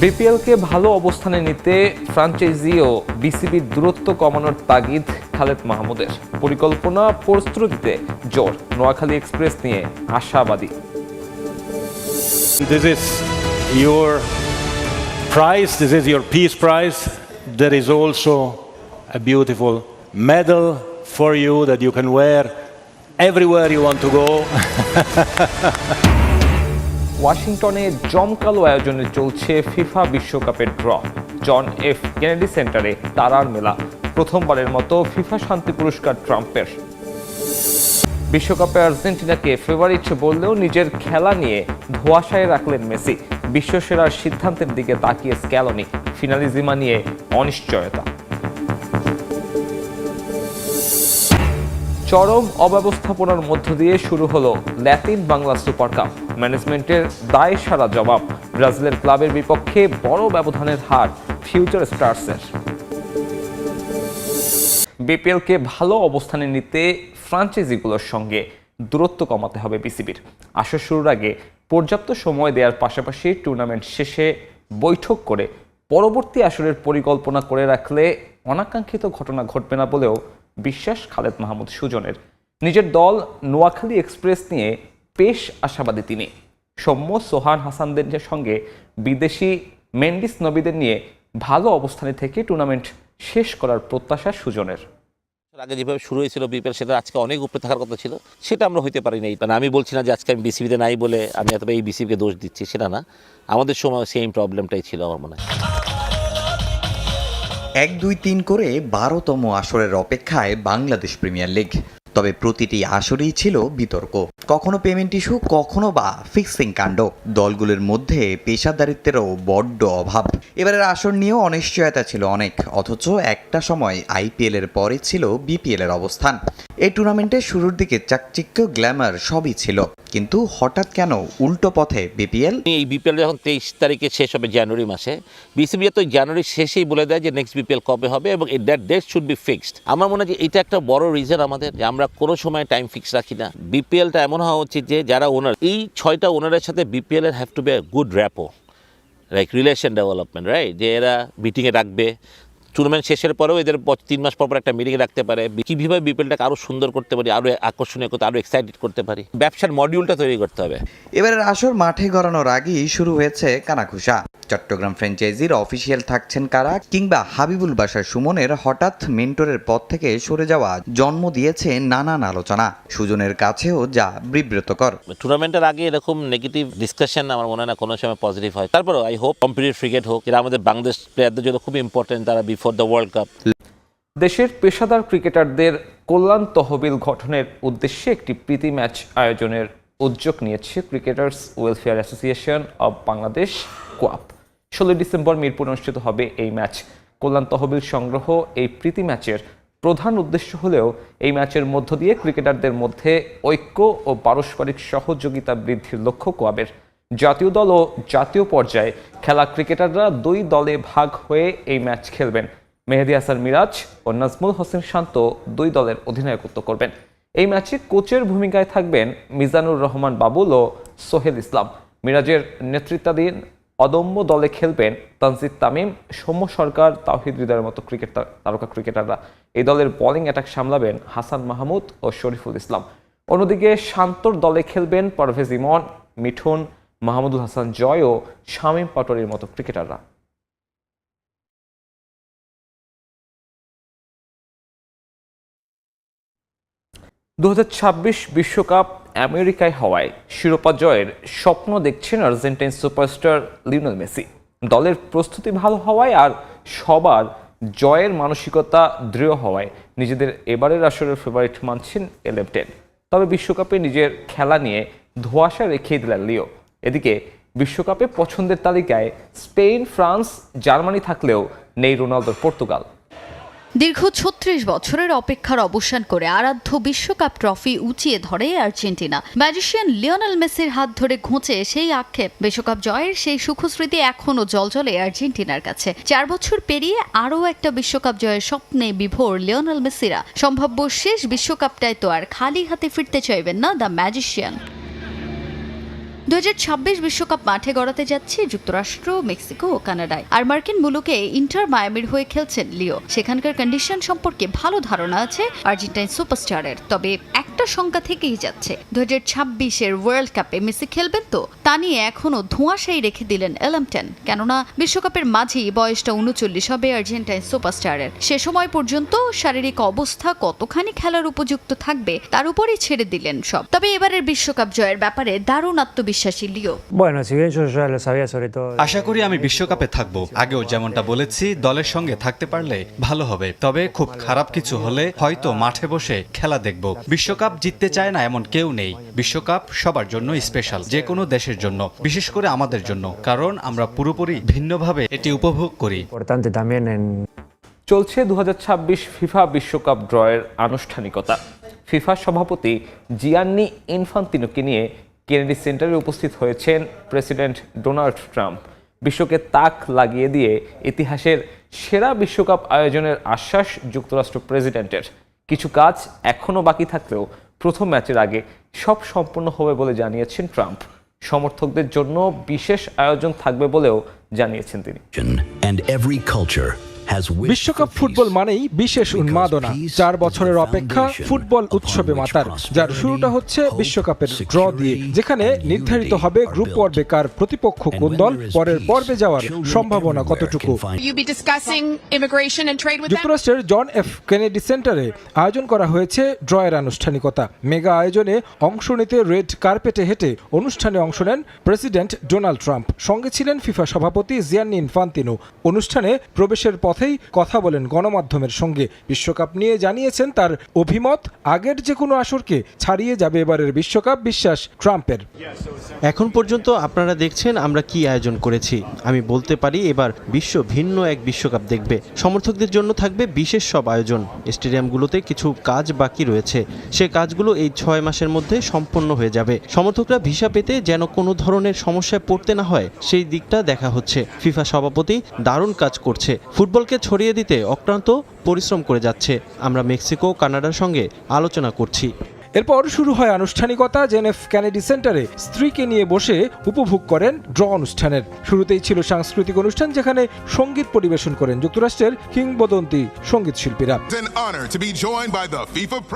বিপিএলকে ভালো অবস্থানে নিতে ফ্রাঞ্চাইজি ও বিসিবির দূরত্ব কমানোর তাগিদ খালেদ মাহমুদের পরিকল্পনা প্রস্তুতিতে জোর নোয়াখালী এক্সপ্রেস নিয়ে আশাবাদী This is your prize, this is your peace prize. There is also a beautiful medal for you that you can wear everywhere you want to go. ওয়াশিংটনে জমকালো আয়োজনে চলছে ফিফা বিশ্বকাপের ড্র। জন এফ কেনেডি সেন্টারে তারার মেলা, প্রথমবারের মতো ফিফা শান্তি পুরস্কার ট্রাম্পের। বিশ্বকাপে আর্জেন্টিনাকে ফেভারিট বললেও নিজের খেলা নিয়ে ধোয়াশায় রাখলেন মেসি। বিশ্বসেরার সিদ্ধান্তের দিকে তাকিয়ে স্ক্যালনি, ফিনালিজিমা নিয়ে অনিশ্চয়তা। চরম অব্যবস্থাপনার মধ্য দিয়ে শুরু হলো ল্যাটিন বাংলা সুপার কাপ। ম্যানেজমেন্টের দায় সারা জবাব ব্রাজিলের ক্লাবের বিপক্ষে বড় ব্যবধানের হার ফিউচার স্টার্সের। বিপিএলকে ভালো অবস্থানে নিতে ফ্রাঞ্চাইজিগুলোর সঙ্গে দূরত্ব কমাতে হবে বিসিবির। আসর শুরুর আগে পর্যাপ্ত সময় দেওয়ার পাশাপাশি টুর্নামেন্ট শেষে বৈঠক করে পরবর্তী আসরের পরিকল্পনা করে রাখলে অনাকাঙ্ক্ষিত ঘটনা ঘটবে না বলেও বিশ্বাস খালেদ মাহমুদ সুজনের। নিজের দল নোয়াখালী এক্সপ্রেস নিয়ে বেশ আশাবাদী তিনি। সৌম্য সোহান হাসানদের সঙ্গে বিদেশি মেন্ডিস নবীদের নিয়ে ভালো অবস্থানে থেকে টুর্নামেন্ট শেষ করার প্রত্যাশা সুজনের। আগে যেভাবে শুরু হয়েছিল বিপিএল সেটা আজকে অনেক উপরে থাকার কথা ছিল। সেটা আমরা হইতে পারি নাই মানে আমি বলছি না যে আজকে আমি বিসিবিতে নাই বলে আমি এত এই বিসিবিকে দোষ দিচ্ছি সেটা না। আমাদের সময় সেম প্রবলেমটাই ছিল আমার মনে হয়। এক দুই তিন করে বারোতম আসরের অপেক্ষায় বাংলাদেশ প্রিমিয়ার লিগ তবে প্রতিটি আসরেই ছিল বিতর্ক। কখনো পেমেন্ট ইস্যু কখনো বা ফিক্সিং কাণ্ড। দলগুলোর মধ্যে পেশাদারিত্বেরও বড্ড অভাব। এবারের আসর নিয়েও অনিশ্চয়তা ছিল অনেক, অথচ একটা সময় আইপিএল এর পরে ছিল বিপিএল এর অবস্থান। এই টুর্নামেন্টের শুরুর দিকে চাকচিক্য গ্ল্যামার সবই ছিল। কিন্তু হঠাৎ কেন উল্টো পথে বিপিএল এই বিপিএল যখন তেইশ তারিখে শেষ হবে জানুয়ারি মাসে বিসিবি তো জানুয়ারি শেষেই বলে দেয় যে নেক্সট বিপিএল কবে হবে এবং that date should be fixed আমার মনে হয় যে এটা একটা বড় রিজন আমাদের, যে আমরা কোনো সময় টাইম ফিক্স রাখি না। বিপিএলটা এমন হওয়া উচিত যে যারা ওনার এই ছয়টা ওনারের সাথে বিপিএল এর have to be good rapport like relation development right যে এরা মিটিংয়ে রাখবে টুর্নামেন্ট শেষের পরেও এদের তিন মাস পর পর একটা মিটিং রাখতে পারে। কীভাবে বিপিএলটাকে আরও সুন্দর করতে পারি আরও আকর্ষণীয় করতে আরও এক্সাইটেড করতে পারি? ব্যবসার মডিউলটা তৈরি করতে হবে। এবারের আসর মাঠে গড়ানোর আগেই শুরু হয়েছে কানাঘুষা। চট্টগ্রাম ফ্র্যাঞ্চাইজির অফিসিয়াল থাকছেন কারা কিংবা হাবিবুল বাসার সুমনের হঠাৎ মেন্টরের পদ থেকে সরে যাওয়া জন্ম দিয়েছে নানান আলোচনা। সুজনের কাছেও যা বিব্রতকর। টুর্নামেন্টের আগে এরকম নেগেটিভ ডিসকাশন আমার মনে হয় না কোনো সময় পজিটিভ হয়। তারপরে আই হোপ কম্পিটিভ ক্রিকেট হোক যেটা আমাদের বাংলাদেশ প্লেয়ারদের জন্য খুব ইম্পর্টেন্ট তারা বিফোর দ্য ওয়ার্ল্ড কাপ দেশের পেশাদার ক্রিকেটারদের কল্যাণ তহবিল গঠনের উদ্দেশ্যে একটি প্রীতি ম্যাচ আয়োজনের উদ্যোগ নিয়েছে cricketers welfare association of Bangladesh, কোয়াপ। ষোলোই ডিসেম্বর মিরপুর অনুষ্ঠিত হবে এই ম্যাচ। কল্যাণ তহবিল সংগ্রহ এই প্রীতি ম্যাচের প্রধান উদ্দেশ্য হলেও এই ম্যাচের মধ্য দিয়ে ক্রিকেটারদের মধ্যে ঐক্য ও পারস্পরিক সহযোগিতা বৃদ্ধির লক্ষ্য কোয়াবের জাতীয় দল ও জাতীয় পর্যায়ে খেলা ক্রিকেটাররা দুই দলে ভাগ হয়ে এই ম্যাচ খেলবেন। মেহেদি হাসান মিরাজ ও নাজমুল হোসেন শান্ত দুই দলের অধিনায়কত্ব করবেন। এই ম্যাচে কোচের ভূমিকায় থাকবেন মিজানুর রহমান বাবুল ও সোহেল ইসলাম। মিরাজের নেতৃত্বাধীন অদম্য দলে খেলবেন তানজিদ তামিম, সৌম্য সরকার, তাওহিদ হৃদয়ের মতো ক্রিকেট তারকা ক্রিকেটাররা। এই দলের বোলিং অ্যাটাক সামলাবেন হাসান মাহমুদ ও শরীফুল ইসলাম। অন্যদিকে শান্তর দলে খেলবেন পারভেজ ইমন, মিঠুন মাহমুদুল হাসান জয় ও শামীম পাটোয়ারির মতো ক্রিকেটাররা। দু বিশ্বকাপ আমেরিকায় হওয়ায় শিরোপা জয়ের স্বপ্ন দেখছেন আর্জেন্টাইন সুপারস্টার লিওনেল মেসি। দলের প্রস্তুতি ভালো হওয়ায় আর সবার জয়ের মানসিকতা দৃঢ় হওয়ায় নিজেদের এবারের আসরের ফেভারিট মানছেন এলেভটেন তবে বিশ্বকাপে নিজের খেলা নিয়ে ধোঁয়াশা রেখেই দিলেন লিও। এদিকে বিশ্বকাপে পছন্দের তালিকায় স্পেন, ফ্রান্স, জার্মানি থাকলেও নেই রোনালদোর পর্তুগাল। দীর্ঘ ছত্রিশ বছরের অপেক্ষার অবসান করে আরাধ্য বিশ্বকাপ ট্রফি উঁচিয়ে ধরে আর্জেন্টিনা। ম্যাজিশিয়ান লিওনেল মেসির হাত ধরে ঘুঁচে সেই আক্ষেপ। বিশ্বকাপ জয়ের সেই সুখস্মৃতি এখনও জলজলে আর্জেন্টিনার কাছে। চার বছর পেরিয়ে আরও একটা বিশ্বকাপ জয়ের স্বপ্নে বিভোর লিওনেল মেসিরা। সম্ভাব্য শেষ বিশ্বকাপটায় তো আর খালি হাতে ফিরতে চাইবেন না দ্য ম্যাজিশিয়ান। দু বিশ্বকাপ মাঠে গড়াতে যাচ্ছে যুক্তরাষ্ট্র, মেক্সিকো ও কানাডায়। আর মার্কিন মুলুকে ইন্টার মায়ামির হয়ে খেলছেন লিও। সেখানকার কন্ডিশন সম্পর্কে ভালো ধারণা আছে আর্জেন্টাইন সুপারস্টারের তবে একটা শঙ্কা থেকেই যাচ্ছে। দু হাজার ওয়ার্ল্ড কাপে মেসি খেলবেন তো? তা নিয়ে এখনও ধোঁয়াশাই রেখে দিলেন এলামটেন কেননা বিশ্বকাপের মাঝেই বয়সটা উনচল্লিশ হবে আর্জেন্টাইন সুপারস্টারের সে সময় পর্যন্ত শারীরিক অবস্থা কতখানি খেলার উপযুক্ত থাকবে তার উপরই ছেড়ে দিলেন সব। তবে এবারের বিশ্বকাপ জয়ের ব্যাপারে দারুণ আত্মবিশ্বাসী Leo Bueno, si bien yo ya lo sabía sobre todo. আশা করি আমি বিশ্বকাপে থাকব। আগেও যেমনটা বলেছি দলের সঙ্গে থাকতে পারলে ভালো হবে। তবে খুব খারাপ কিছু হলে হয়তো মাঠে বসে খেলা দেখব। বিশ্বকাপ জিততে চায় না এমন কেউ নেই। বিশ্বকাপ সবার জন্য স্পেশাল যে কোনো দেশের জন্য বিশেষ করে আমাদের জন্য। কারণ আমরা পুরোপুরি ভিন্নভাবে এটি উপভোগ করি। চলছে দু হাজার ছাব্বিশ ফিফা বিশ্বকাপ ড্রয়ের আনুষ্ঠানিকতা। ফিফা সভাপতি জিয়ান্নি ইনফান্তিনোকে নিয়ে কেনেডি সেন্টারে উপস্থিত হয়েছেন প্রেসিডেন্ট ডোনাল্ড ট্রাম্প। বিশ্বকে তাক লাগিয়ে দিয়ে ইতিহাসের সেরা বিশ্বকাপ আয়োজনের আশ্বাস যুক্তরাষ্ট্র প্রেসিডেন্টের। কিছু কাজ এখনও বাকি থাকলেও প্রথম ম্যাচের আগে সব সম্পূর্ণ হবে বলে জানিয়েছেন ট্রাম্প। সমর্থকদের জন্য বিশেষ আয়োজন থাকবে বলেও জানিয়েছেন তিনি। বিশ্বকাপ ফুটবল মানেই বিশেষ উন্মাদনা চার বছরের অপেক্ষা ফুটবল উৎসবে মাতার যার শুরুটা হচ্ছে বিশ্বকাপের ড্র দিয়ে যেখানে নির্ধারিত হবে গ্রুপ পর্বে কার প্রতিপক্ষ কোন দল পরের পর্বে যাওয়ার সম্ভাবনা কতটুকু? যুক্তরাষ্ট্রের জন এফ কেনেডি সেন্টারে আয়োজন করা হয়েছে ড্রয়ের আনুষ্ঠানিকতা। মেগা আয়োজনে অংশ নিতে রেড কার্পেটে হেঁটে অনুষ্ঠানে অংশ নেন প্রেসিডেন্ট ডোনাল্ড ট্রাম্প। সঙ্গে ছিলেন ফিফা সভাপতি জিয়ান্নি ইনফান্তিনো। অনুষ্ঠানে প্রবেশের পথেই কথা বলেন গণমাধ্যমের সঙ্গে। বিশ্বকাপ নিয়ে জানিয়েছেন তার অভিমত, আগের যে কোনো আসরকে ছাড়িয়ে যাবে এবারের বিশ্বকাপ বিশ্বাস ট্রাম্পের। এখন পর্যন্ত আপনারা দেখছেন আমরা কি আয়োজন করেছি। আমি বলতে পারি এবার বিশ্ব ভিন্ন এক বিশ্বকাপ দেখবে। সমর্থকদের জন্য থাকবে বিশেষ সব আয়োজন। স্টেডিয়ামগুলোতে কিছু কাজ বাকি রয়েছে। সে কাজগুলো এই ছয় মাসের মধ্যে সম্পন্ন হয়ে যাবে। সমর্থকরা ভিসা পেতে যেন কোনো ধরনের সমস্যায় পড়তে না হয়, সেই দিকটা দেখা হচ্ছে। ফিফা সভাপতি দারুণ কাজ করছে। ফুটবলকে ছড়িয়ে দিতে অক্লান্ত পরিশ্রম করে যাচ্ছে। আমরা মেক্সিকো কানাডার সঙ্গে আলোচনা করছি। এরপর শুরু হয় আনুষ্ঠানিকতা জেনেফ ক্যানেডি সেন্টারে স্ত্রীকে নিয়ে বসে উপভোগ করেন ড্র অনুষ্ঠানের। শুরুতেই ছিল সাংস্কৃতিক অনুষ্ঠান যেখানে সংগীত পরিবেশন করেন যুক্তরাষ্ট্রের কিংবদন্তি সংগীত শিল্পীরা।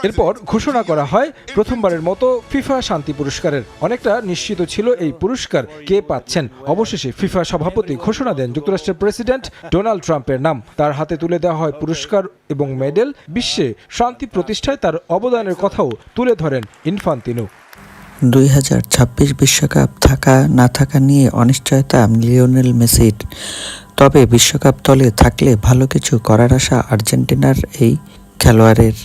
এরপর ঘোষণা করা হয় প্রথমবারের মতো ফিফা শান্তি পুরস্কারের। অনেকটা নিশ্চিত ছিল এই পুরস্কার কে পাচ্ছেন। অবশেষে ফিফা সভাপতি ঘোষণা দেন যুক্তরাষ্ট্রের প্রেসিডেন্ট ডোনাল্ড ট্রাম্পের নাম। তার হাতে তুলে দেওয়া হয় পুরস্কার এবং মেডেল বিশ্বে শান্তি প্রতিষ্ঠায় তার অবদানের কথাও তুলে ধরেন ইনফান্তিনো। দুই হাজার ছাব্বিশ বিশ্বকাপ থাকা না থাকা নিয়ে অনিশ্চয়তা লিওনেল মেসির। তবে বিশ্বকাপ দলে থাকলে ভালো কিছু করার আশা আর্জেন্টিনার এই খেলোয়াড়ের।